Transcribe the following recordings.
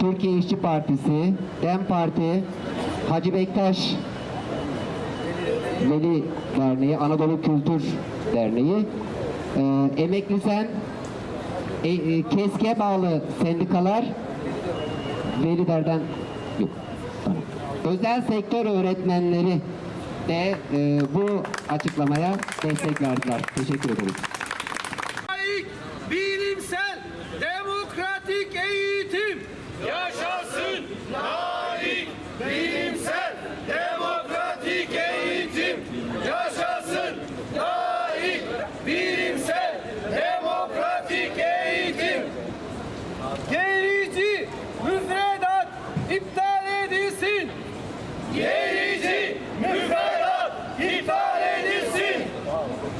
Türkiye İşçi Partisi, DEM Parti, Hacı Bektaş Veli Derneği, Anadolu Kültür Derneği, e, Emekli Sen, e, e, KESK'e bağlı sendikalar, Velilerden yok. Özel sektör öğretmenleri de e, bu açıklamaya destek verdiler. Teşekkür ederiz. Layık, bilimsel, demokratik eğitim. Yaşasın layık, bilimsel, demokratik eğitim. Yaşasın layık, bilimsel, demokratik eğitim. Gerici müfredat iptal edilsin. Gerici müfredat iptal edilsin.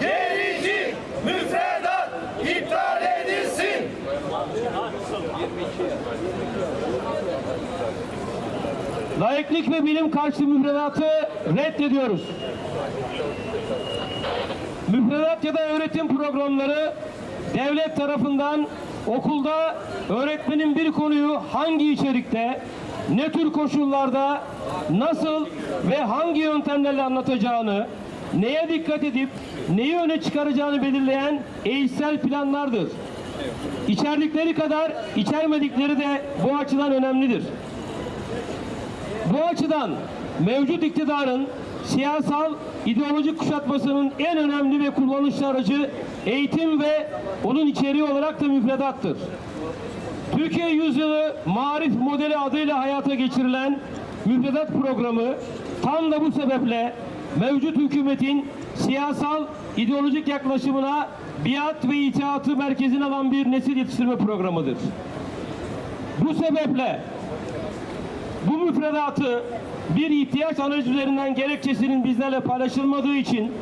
Gerici müfredat iptal edilsin. Layıklık ve bilim karşıtı müfredatı reddediyoruz. Müfredat ya da öğretim programları devlet tarafından okulda öğretmenin bir konuyu hangi içerikte, ne tür koşullarda, nasıl ve hangi yöntemlerle anlatacağını, neye dikkat edip neyi öne çıkaracağını belirleyen eğitsel planlardır. İçerdikleri kadar içermedikleri de bu açıdan önemlidir. Bu açıdan mevcut iktidarın siyasal ideolojik kuşatmasının en önemli ve kullanışlı aracı eğitim ve onun içeriği olarak da müfredattır. Türkiye Yüzyılı Marif Modeli adıyla hayata geçirilen müfredat programı tam da bu sebeple mevcut hükümetin siyasal ideolojik yaklaşımına biat ve itaatı merkezine alan bir nesil yetiştirme programıdır. Bu sebeple bu müfredatı bir ihtiyaç analizi üzerinden gerekçesinin bizlerle paylaşılmadığı için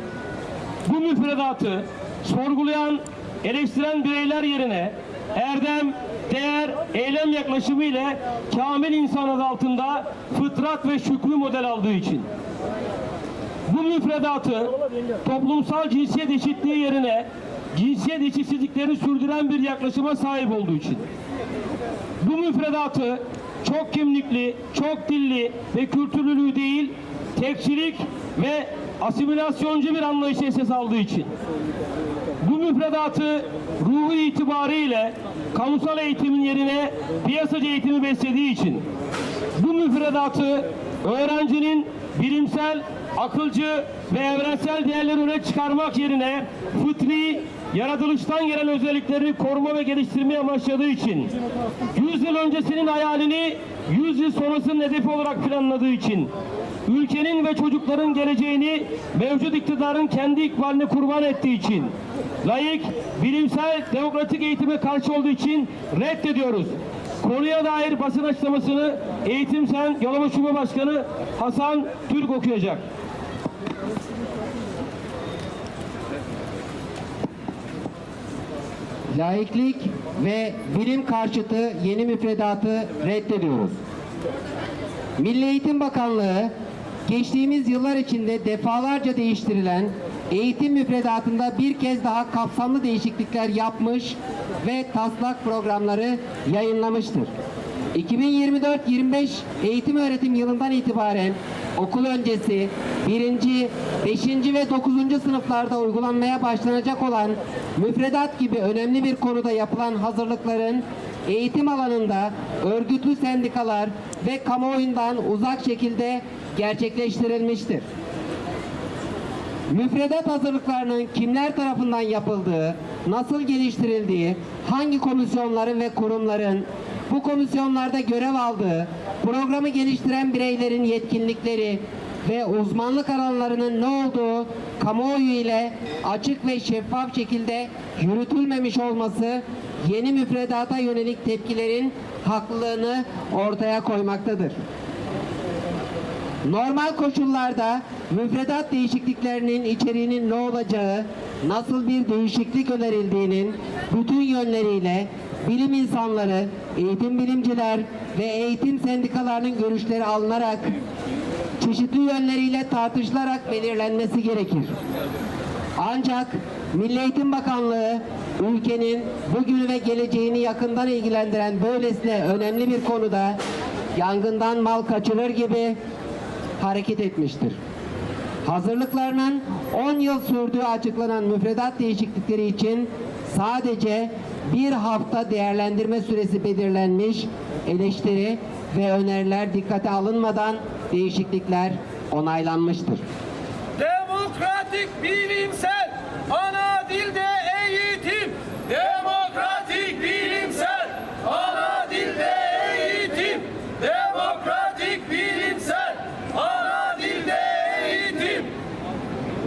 bu müfredatı sorgulayan, eleştiren bireyler yerine erdem, değer, eylem yaklaşımı ile kamil insan adı altında fıtrat ve şükrü model aldığı için. Bu müfredatı toplumsal cinsiyet eşitliği yerine cinsiyet eşitsizliklerini sürdüren bir yaklaşıma sahip olduğu için. Bu müfredatı çok kimlikli, çok dilli ve kültürlülüğü değil, tekçilik ve asimilasyoncu bir anlayışı esas aldığı için. Bu müfredatı ruhu itibariyle kamusal eğitimin yerine piyasacı eğitimi beslediği için. Bu müfredatı öğrencinin bilimsel, akılcı ve evrensel değerleri öne çıkarmak yerine fıtri, yaratılıştan gelen özelliklerini koruma ve geliştirmeye amaçladığı için 100 yıl öncesinin hayalini 100 yıl sonrasının hedefi olarak planladığı için ülkenin ve çocukların geleceğini mevcut iktidarın kendi ikbaline kurban ettiği için layık, bilimsel, demokratik eğitime karşı olduğu için reddediyoruz. Konuya dair basın açıklamasını Eğitim Sen Yalova Şube Başkanı Hasan Türk okuyacak. Laiklik ve bilim karşıtı yeni müfredatı reddediyoruz. Milli Eğitim Bakanlığı geçtiğimiz yıllar içinde defalarca değiştirilen eğitim müfredatında bir kez daha kapsamlı değişiklikler yapmış ve taslak programları yayınlamıştır. 2024-25 eğitim öğretim yılından itibaren okul öncesi 1. 5. ve 9. sınıflarda uygulanmaya başlanacak olan müfredat gibi önemli bir konuda yapılan hazırlıkların eğitim alanında örgütlü sendikalar ve kamuoyundan uzak şekilde gerçekleştirilmiştir. Müfredat hazırlıklarının kimler tarafından yapıldığı, nasıl geliştirildiği, hangi komisyonların ve kurumların bu komisyonlarda görev aldığı, programı geliştiren bireylerin yetkinlikleri ve uzmanlık alanlarının ne olduğu kamuoyu ile açık ve şeffaf şekilde yürütülmemiş olması yeni müfredata yönelik tepkilerin haklılığını ortaya koymaktadır. Normal koşullarda müfredat değişikliklerinin içeriğinin ne olacağı, nasıl bir değişiklik önerildiğinin bütün yönleriyle bilim insanları, eğitim bilimciler ve eğitim sendikalarının görüşleri alınarak çeşitli yönleriyle tartışılarak belirlenmesi gerekir. Ancak Milli Eğitim Bakanlığı ülkenin bugünü ve geleceğini yakından ilgilendiren böylesine önemli bir konuda yangından mal kaçırır gibi hareket etmiştir. Hazırlıklarının 10 yıl sürdüğü açıklanan müfredat değişiklikleri için sadece bir hafta değerlendirme süresi belirlenmiş, eleştiri ve öneriler dikkate alınmadan değişiklikler onaylanmıştır. Demokratik bilimsel ana dilde eğitim. Demokratik bilimsel ana dilde eğitim. Demokratik bilimsel ana dilde eğitim.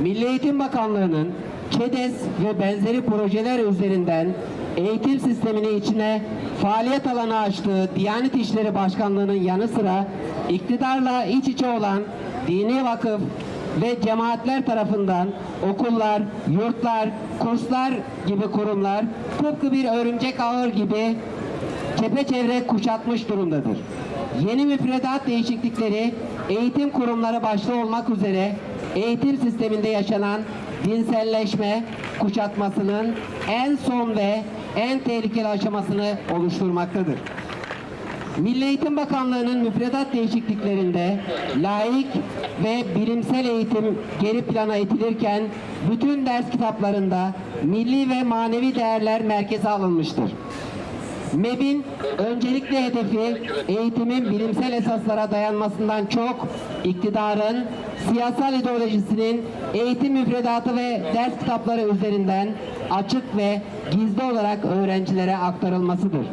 Milli Eğitim Bakanlığı'nın ÇEDES ve benzeri projeler üzerinden eğitim sistemini içine faaliyet alanı açtığı Diyanet İşleri Başkanlığı'nın yanı sıra iktidarla iç içe olan dini vakıf ve cemaatler tarafından okullar, yurtlar, kurslar gibi kurumlar tıpkı bir örümcek ağır gibi çepeçevre kuşatmış durumdadır. Yeni müfredat değişiklikleri eğitim kurumları başta olmak üzere eğitim sisteminde yaşanan dinselleşme kuşatmasının en son ve en tehlikeli aşamasını oluşturmaktadır. Milli Eğitim Bakanlığı'nın müfredat değişikliklerinde laik ve bilimsel eğitim geri plana itilirken bütün ders kitaplarında milli ve manevi değerler merkeze alınmıştır. MEB'in öncelikli hedefi eğitimin bilimsel esaslara dayanmasından çok iktidarın siyasal ideolojisinin eğitim müfredatı ve ders kitapları üzerinden açık ve gizli olarak öğrencilere aktarılmasıdır.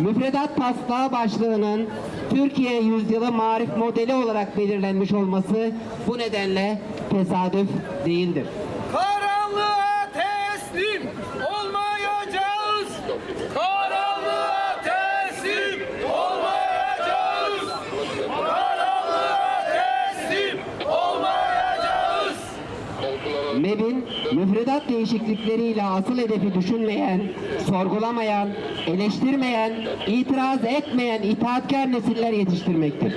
Müfredat taslağı başlığının Türkiye yüzyılı marif modeli olarak belirlenmiş olması bu nedenle tesadüf değildir. Müfredat değişiklikleriyle asıl hedefi düşünmeyen, sorgulamayan, eleştirmeyen, itiraz etmeyen itaatkar nesiller yetiştirmektir.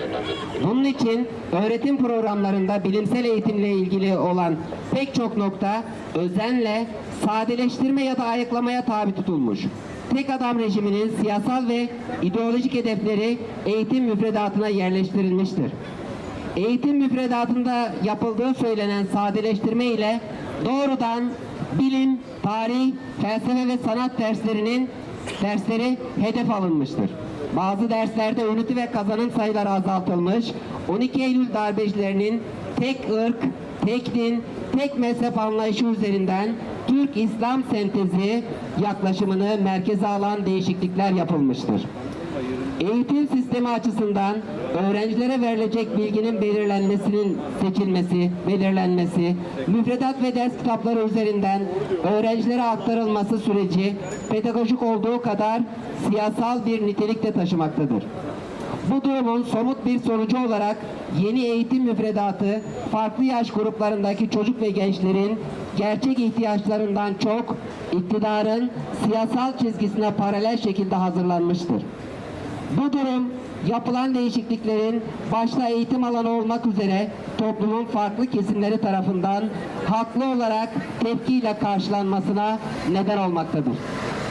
Bunun için öğretim programlarında bilimsel eğitimle ilgili olan pek çok nokta özenle sadeleştirme ya da ayıklamaya tabi tutulmuş. Tek adam rejiminin siyasal ve ideolojik hedefleri eğitim müfredatına yerleştirilmiştir. Eğitim müfredatında yapıldığı söylenen sadeleştirme ile doğrudan bilim, tarih, felsefe ve sanat derslerinin dersleri hedef alınmıştır. Bazı derslerde ünite ve kazanım sayıları azaltılmış, 12 Eylül darbecilerinin tek ırk, tek din, tek mezhep anlayışı üzerinden Türk İslam sentezi yaklaşımını merkeze alan değişiklikler yapılmıştır. Eğitim sistemi açısından öğrencilere verilecek bilginin belirlenmesinin seçilmesi, belirlenmesi, müfredat ve ders kitapları üzerinden öğrencilere aktarılması süreci pedagojik olduğu kadar siyasal bir nitelik de taşımaktadır. Bu durumun somut bir sonucu olarak yeni eğitim müfredatı farklı yaş gruplarındaki çocuk ve gençlerin gerçek ihtiyaçlarından çok iktidarın siyasal çizgisine paralel şekilde hazırlanmıştır. Bu durum yapılan değişikliklerin başta eğitim alanı olmak üzere toplumun farklı kesimleri tarafından haklı olarak tepkiyle karşılanmasına neden olmaktadır.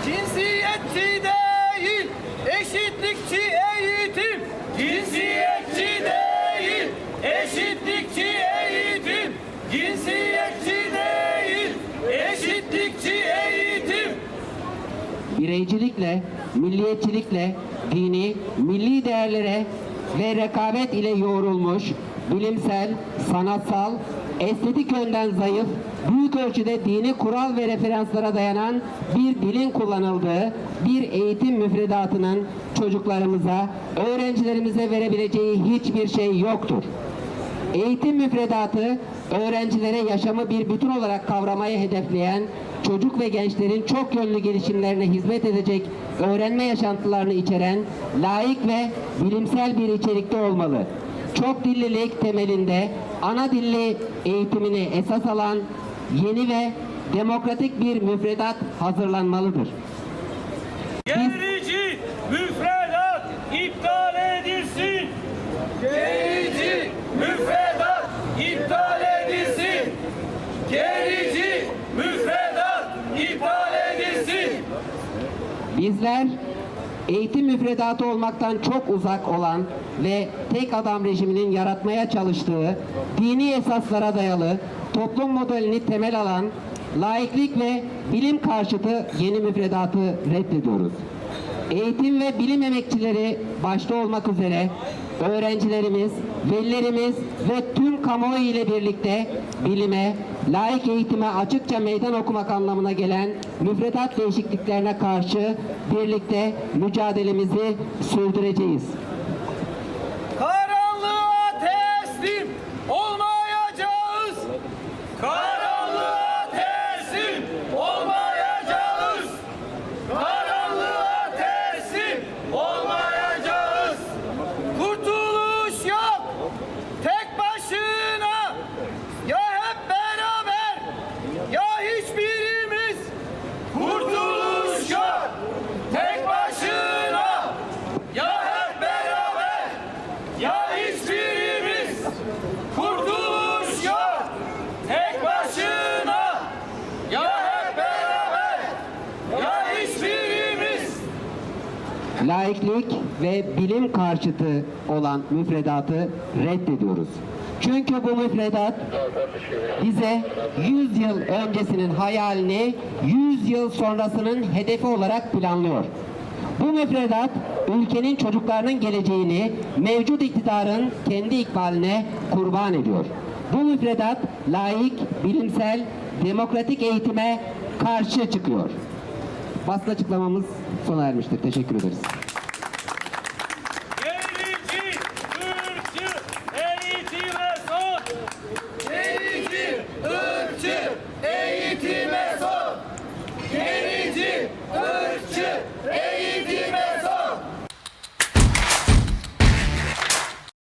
Cinsiyetçi değil, eşitlikçi eğitim. Cinsiyetçi değil, eşitlikçi eğitim. Cinsiyetçi değil, eşitlikçi eğitim. bireycilikle, milliyetçilikle, dini, milli değerlere ve rekabet ile yoğrulmuş, bilimsel, sanatsal, estetik yönden zayıf, büyük ölçüde dini kural ve referanslara dayanan bir dilin kullanıldığı bir eğitim müfredatının çocuklarımıza, öğrencilerimize verebileceği hiçbir şey yoktur. Eğitim müfredatı öğrencilere yaşamı bir bütün olarak kavramayı hedefleyen çocuk ve gençlerin çok yönlü gelişimlerine hizmet edecek öğrenme yaşantılarını içeren laik ve bilimsel bir içerikte olmalı. Çok dillilik temelinde ana dilli eğitimini esas alan yeni ve demokratik bir müfredat hazırlanmalıdır. Gerici müfredat iptal edilsin. Gerici müfredat iptal edilsin. Gerici müfredat bizler eğitim müfredatı olmaktan çok uzak olan ve tek adam rejiminin yaratmaya çalıştığı dini esaslara dayalı toplum modelini temel alan laiklik ve bilim karşıtı yeni müfredatı reddediyoruz. Eğitim ve bilim emekçileri başta olmak üzere öğrencilerimiz, velilerimiz ve tüm kamuoyu ile birlikte bilime, layık eğitime açıkça meydan okumak anlamına gelen müfredat değişikliklerine karşı birlikte mücadelemizi sürdüreceğiz. Laiklik ve bilim karşıtı olan müfredatı reddediyoruz. Çünkü bu müfredat bize 100 yıl öncesinin hayalini 100 yıl sonrasının hedefi olarak planlıyor. Bu müfredat ülkenin çocuklarının geleceğini mevcut iktidarın kendi ikbaline kurban ediyor. Bu müfredat laik, bilimsel, demokratik eğitime karşı çıkıyor. Basın açıklamamız sona ermiştir. Teşekkür ederiz.